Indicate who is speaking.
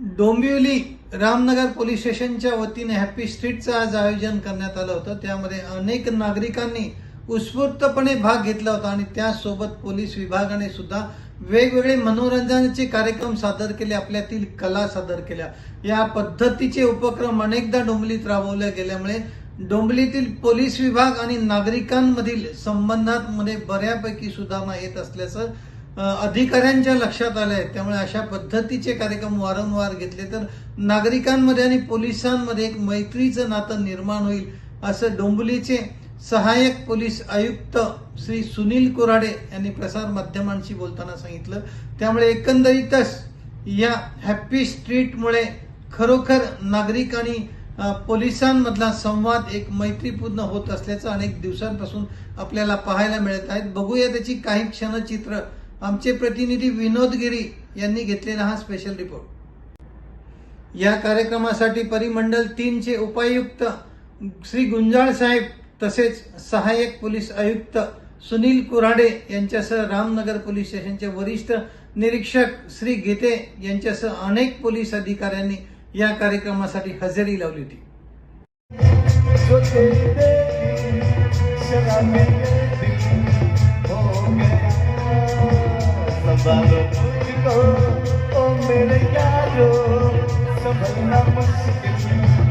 Speaker 1: Dombivli Ramnagar police स्टेशनच्या वतीने happy स्ट्रीटचं आज आयोजन करण्यात आलं होतं. त्यामध्ये अनेक नागरिकांनी उत्स्फूर्तपणे भाग घेतला होता आणि त्यासोबत पोलीस विभागाने सुद्धा वेगवेगळे मनोरंजनाचे कार्यक्रम सादर केले आपल्यातील कला सादर केल्या. या पद्धतीचे उपक्रम अनेकदा डोंबलीत राबवल्या गेल्यामुळे डोंबलीतील पोलीस विभाग आणि नागरिकांमधील संबंधांमध्ये बऱ्यापैकी सुधारणा येत असल्याचं अधिकाऱ्यांच्या लक्षात आल्या. आहेत त्यामुळे अशा पद्धतीचे कार्यक्रम वारंवार घेतले तर नागरिकांमध्ये आणि पोलिसांमध्ये एक मैत्रीचं नातं निर्माण होईल असं डोंबिवलीचे सहाय्यक पोलीस आयुक्त श्री सुनील कुराडे यांनी प्रसार माध्यमांशी बोलताना सांगितलं. त्यामुळे एकंदरीतच या हॅपी स्ट्रीटमुळे खरोखर नागरिक आणि पोलिसांमधला संवाद एक मैत्रीपूर्ण होत असल्याचं अनेक दिवसांपासून आपल्याला पाहायला मिळत आहेत. बघूया त्याची काही क्षणचित्र आमचे प्रतिनिधी विनोद गिरी यांनी घेतलेला हा स्पेशल रिपोर्ट या कार्यक्रमासाठी परिमंडल तीनचे उपायुक्त श्री गुंजाळ साहेब तसेच सहाय्यक पोलीस आयुक्त सुनील कुराडे यांच्यासह रामनगर पोलीस स्टेशनचे वरिष्ठ निरीक्षक श्री गेते यांच्यासह अनेक पोलीस अधिकाऱ्यांनी या कार्यक्रमासाठी हजेरी लावली होती.
Speaker 2: संभालो मुझको ओ मेरे यारो संभलना मुश्किल।